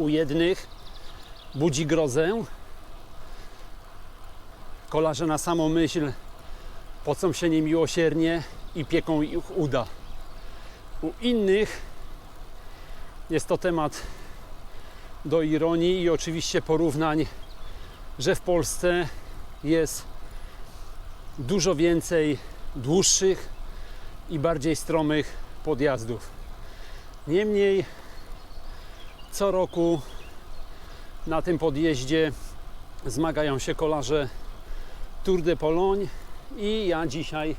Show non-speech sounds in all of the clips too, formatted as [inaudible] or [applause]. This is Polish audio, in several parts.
u jednych budzi grozę. Kolarze na samą myśl pocą się niemiłosiernie i pieką ich uda. U innych jest to temat do ironii i oczywiście porównań, że w Polsce jest dużo więcej dłuższych i bardziej stromych podjazdów. Niemniej co roku na tym podjeździe zmagają się kolarze Tour de Pologne i ja dzisiaj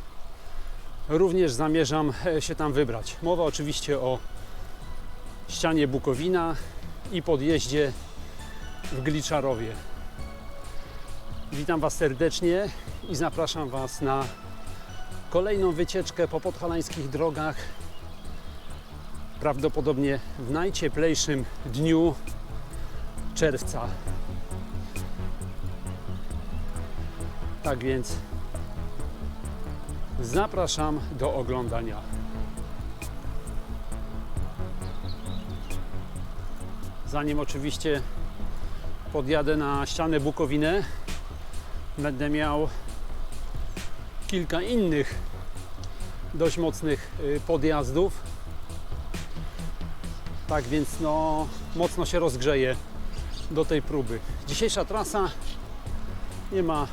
również zamierzam e, się tam wybrać. Mowa oczywiście o ścianie Bukowina i podjeździe w Gliczarowie. Witam Was serdecznie i zapraszam Was na kolejną wycieczkę po podhalańskich drogach. Prawdopodobnie w najcieplejszym dniu czerwca. Tak więc zapraszam do oglądania. Zanim oczywiście podjadę na ścianę Bukowinę, będę miał kilka innych dość mocnych y, podjazdów. Tak więc no mocno się rozgrzeje do tej próby. Dzisiejsza trasa nie ma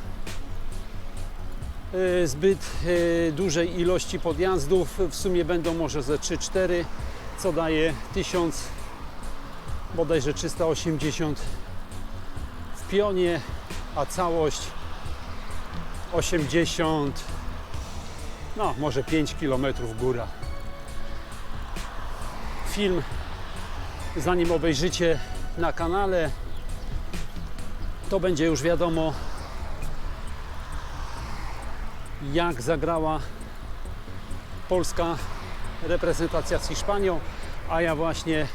y, zbyt y, dużej ilości podjazdów. W sumie będą może ze 3-4, co daje 1000 bodajże 380 w pionie, a całość 80 no może 5 km góra. Film zanim obejrzycie na kanale to będzie już wiadomo jak zagrała polska reprezentacja z Hiszpanią, a ja właśnie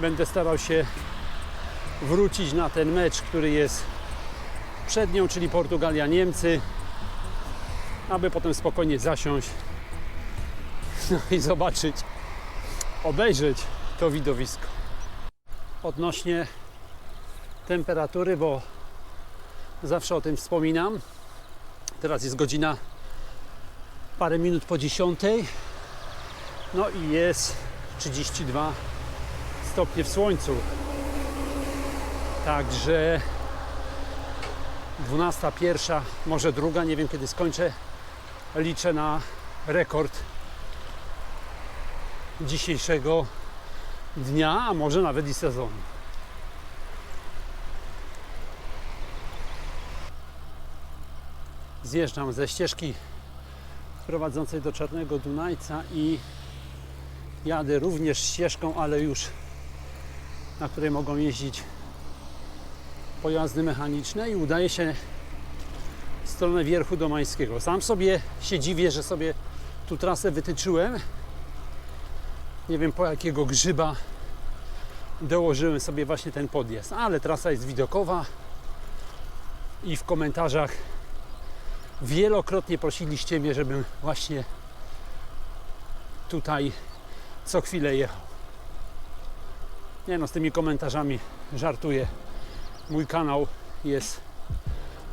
będę starał się wrócić na ten mecz, który jest przed nią, czyli Portugalia-Niemcy, aby potem spokojnie zasiąść [laughs] no i zobaczyć, obejrzeć to widowisko. Odnośnie temperatury, bo zawsze o tym wspominam. Teraz jest godzina parę minut po 10. No i jest 32 stopnie w słońcu. Także 12, pierwsza, może druga, nie wiem kiedy skończę. Liczę na rekord dzisiejszego dnia, a może nawet i sezonu. Zjeżdżam ze ścieżki prowadzącej do Czarnego Dunajca i jadę również ścieżką, ale już na której mogą jeździć pojazdy mechaniczne i udaje się w stronę Wierchu Domańskiego. Sam sobie się dziwię, że sobie tu trasę wytyczyłem. Nie wiem po jakiego grzyba dołożyłem sobie właśnie ten podjazd, ale trasa jest widokowa i w komentarzach wielokrotnie prosiliście mnie, żebym właśnie tutaj co chwilę jechał. Nie no, z tymi komentarzami żartuję. Mój kanał jest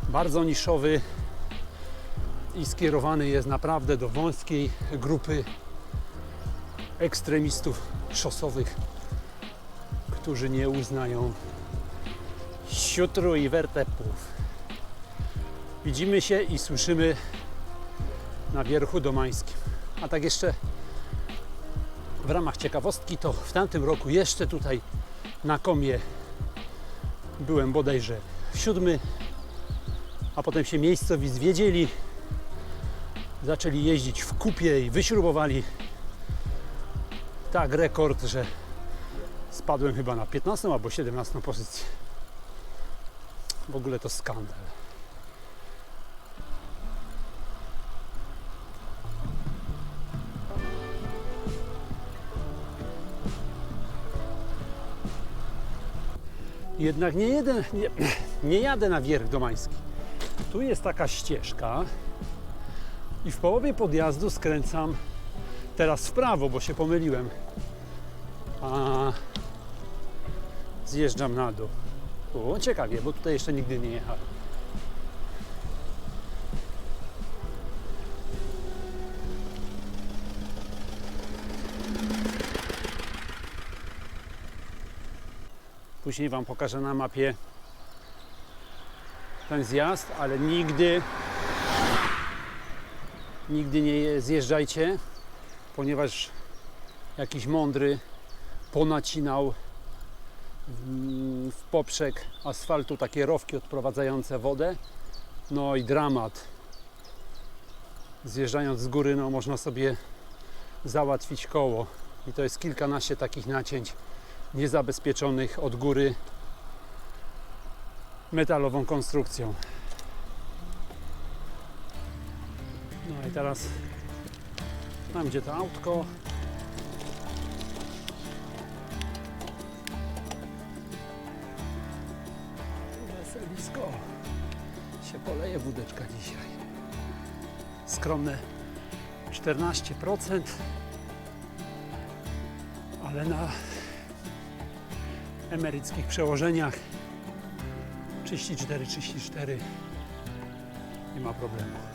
bardzo niszowy i skierowany jest naprawdę do wąskiej grupy ekstremistów szosowych, którzy nie uznają siutru i wertepów. Widzimy się i słyszymy na wierchu domańskim. A tak jeszcze w ramach ciekawostki, to w tamtym roku jeszcze tutaj na komie byłem bodajże siódmy, a potem się miejscowi zwiedzieli, zaczęli jeździć w kupie i wyśrubowali tak rekord, że spadłem chyba na 15 albo 17 pozycję. W ogóle to skandal. Jednak nie, jeden, nie, [clears throat] nie jadę na wierch domański. Tu jest taka ścieżka i w połowie podjazdu skręcam teraz w prawo, bo się pomyliłem. A zjeżdżam na dół. O, ciekawie, bo tutaj jeszcze nigdy nie jechałem. Później Wam pokażę na mapie ten zjazd, ale nigdy nigdy nie zjeżdżajcie, ponieważ jakiś mądry ponacinał w- w poprzek asfaltu takie rowki odprowadzające wodę. No i dramat. Zjeżdżając z góry, no można sobie załatwić koło. I to jest kilkanaście takich nacięć niezabezpieczonych od góry metalową konstrukcją. No i teraz tam gdzie to autko Weselisko się poleje wódeczka dzisiaj. Skromne 14%, ale na emeryckich przełożeniach 34-34 nie ma problemu.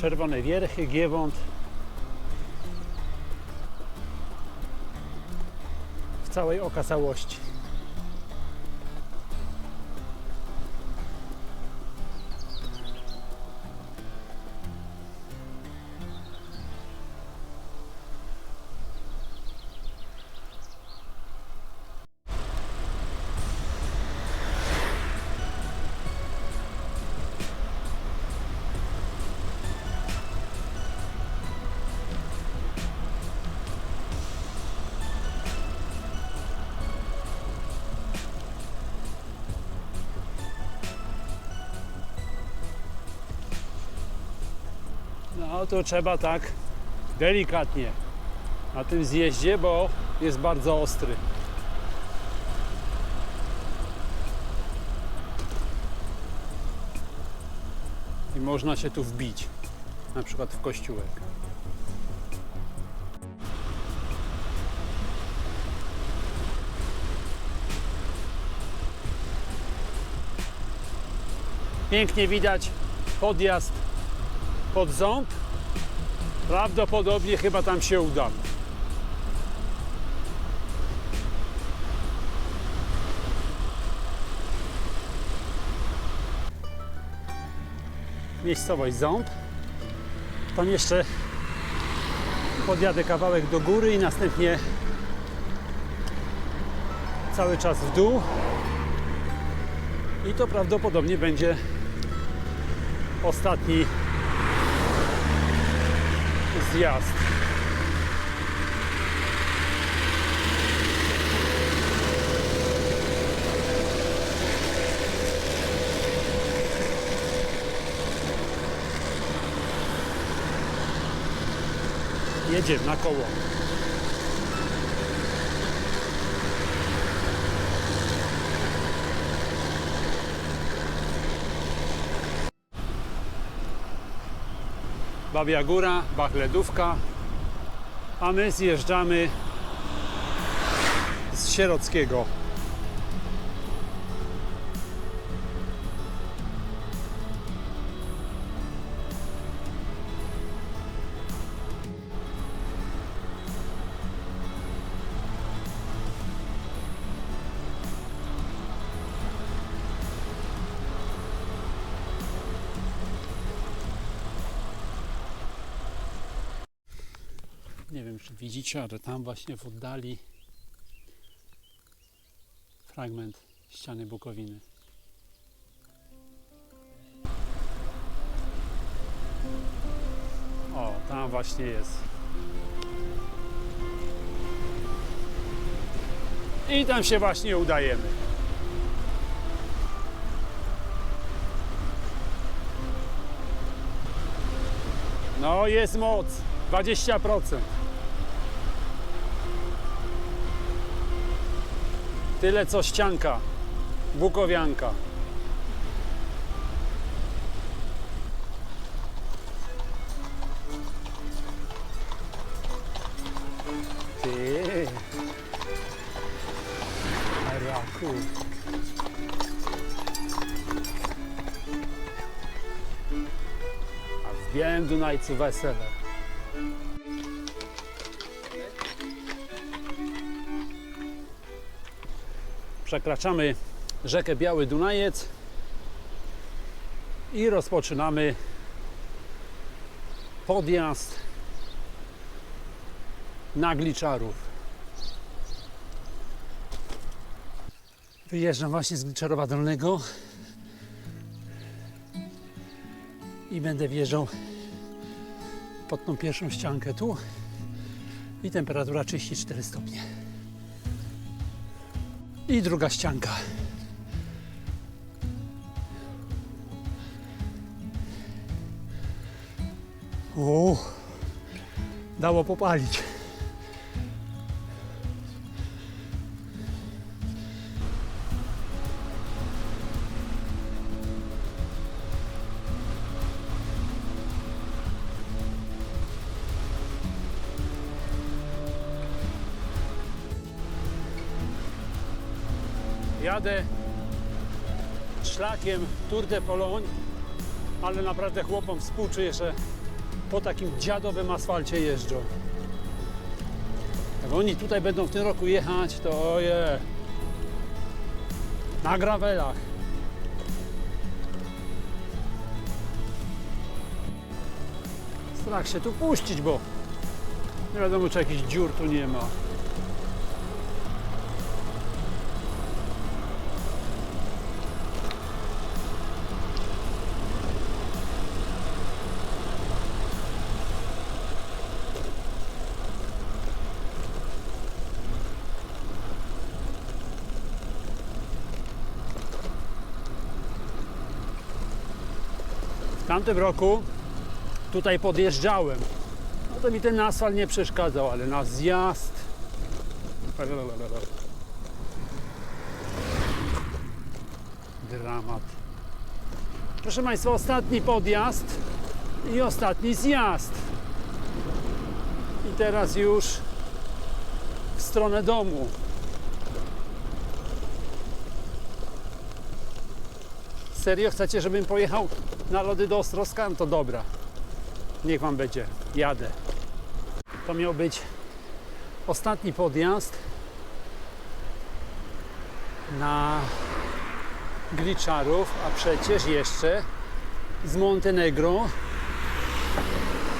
Czerwone wierchy, Giewont. W całej okazałości. No to trzeba tak delikatnie na tym zjeździe, bo jest bardzo ostry. I można się tu wbić, na przykład w kościółek. Pięknie widać podjazd pod ząb. Prawdopodobnie chyba tam się uda. Miejscowość Ząb. Tam jeszcze podjadę kawałek do góry i następnie cały czas w dół. I to prawdopodobnie będzie ostatni zjazd. Jedziemy na koło. Babia Góra, Bachledówka, a my zjeżdżamy z Sierockiego. Nie wiem, czy widzicie, ale tam właśnie w oddali fragment ściany Bukowiny. O, tam właśnie jest. I tam się właśnie udajemy. No jest moc. 20%. Tyle co ścianka. Bukowianka. Ty. Raku. A w Białym Dunajcu wesele. Przekraczamy rzekę Biały Dunajec i rozpoczynamy podjazd na Gliczarów. Wyjeżdżam właśnie z Gliczarowa Dolnego i będę wjeżdżał pod tą pierwszą ściankę tu i temperatura 34 stopnie. I druga ścianka. O, dało popalić. Jadę szlakiem Tour de Pologne, ale naprawdę chłopom współczuję, że po takim dziadowym asfalcie jeżdżą. Jak oni tutaj będą w tym roku jechać, to oje. Na gravelach. Strach się tu puścić, bo nie wiadomo, czy jakichś dziur tu nie ma. Tamtym roku tutaj podjeżdżałem. No to mi ten asfalt nie przeszkadzał, ale na zjazd. Dramat. Proszę Państwa, ostatni podjazd i ostatni zjazd. I teraz już w stronę domu. Serio chcecie, żebym pojechał na lody do Ostrowska? No to dobra. Niech wam będzie. Jadę. To miał być ostatni podjazd na Gliczarów, a przecież jeszcze z Montenegro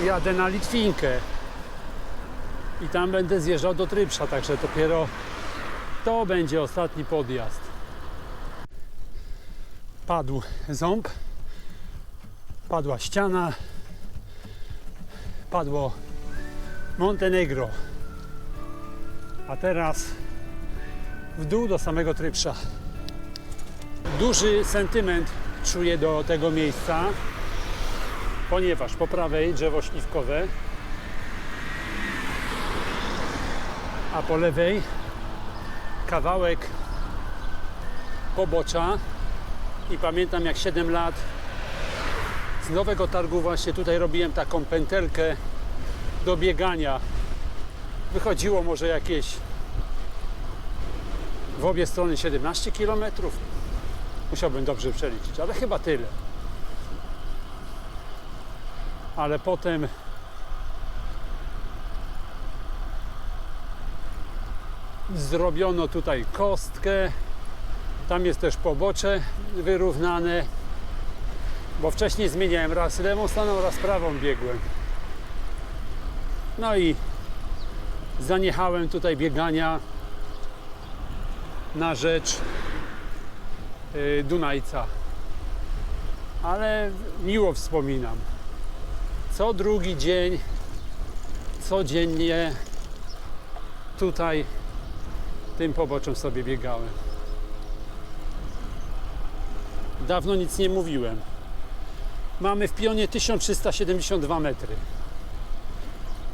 jadę na Litwinkę. I tam będę zjeżdżał do Trypsza, także dopiero to będzie ostatni podjazd padł ząb, padła ściana, padło Montenegro. A teraz w dół do samego Trypsza. Duży sentyment czuję do tego miejsca, ponieważ po prawej drzewo śliwkowe, a po lewej kawałek pobocza i pamiętam jak 7 lat z nowego targu właśnie tutaj robiłem taką pętelkę do biegania. Wychodziło może jakieś w obie strony 17 km. Musiałbym dobrze przeliczyć, ale chyba tyle. Ale potem zrobiono tutaj kostkę tam jest też pobocze wyrównane, bo wcześniej zmieniałem raz lewą stroną, raz prawą biegłem. No i zaniechałem tutaj biegania na rzecz y, Dunajca. Ale miło wspominam. Co drugi dzień, codziennie tutaj tym poboczem sobie biegałem. Dawno nic nie mówiłem. Mamy w pionie 1372 metry.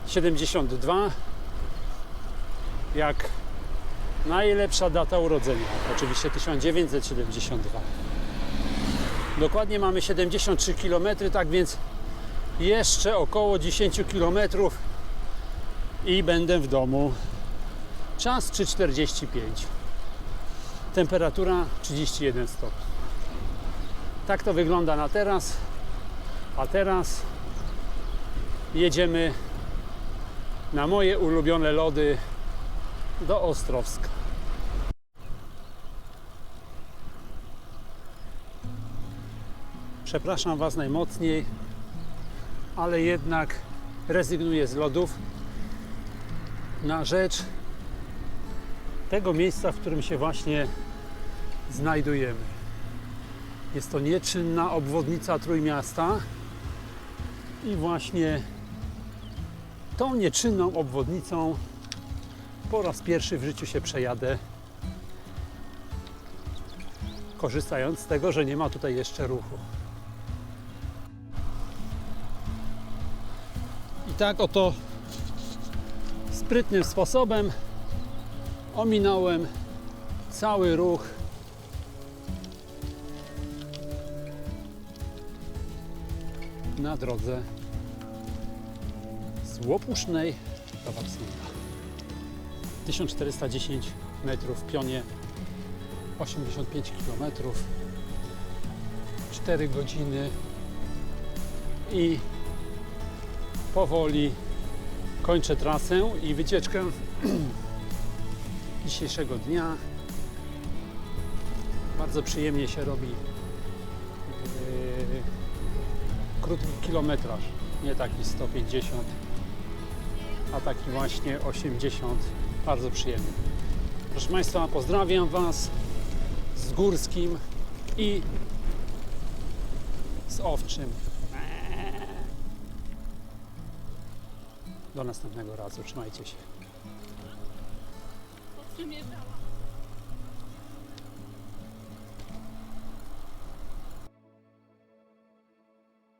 72 jak Najlepsza data urodzenia, oczywiście 1972. Dokładnie mamy 73 km, tak więc jeszcze około 10 km i będę w domu. Czas 3,45. Temperatura 31 stopni. Tak to wygląda na teraz. A teraz jedziemy na moje ulubione lody do Ostrowska. Przepraszam Was najmocniej, ale jednak rezygnuję z lodów na rzecz tego miejsca, w którym się właśnie znajdujemy. Jest to nieczynna obwodnica Trójmiasta i właśnie tą nieczynną obwodnicą po raz pierwszy w życiu się przejadę, korzystając z tego, że nie ma tutaj jeszcze ruchu. I tak oto sprytnym sposobem ominąłem cały ruch na drodze z Łopusznej do Warszawa. 1410 metrów w pionie, 85 km, 4 godziny i powoli kończę trasę i wycieczkę [clears throat] dzisiejszego dnia. Bardzo przyjemnie się robi. Yy, krótki kilometraż, nie taki 150, a taki właśnie 80. Bardzo przyjemny. Proszę Państwa, pozdrawiam Was z Górskim i z Owczym. Do następnego razu. Trzymajcie się. Podprzymierzała.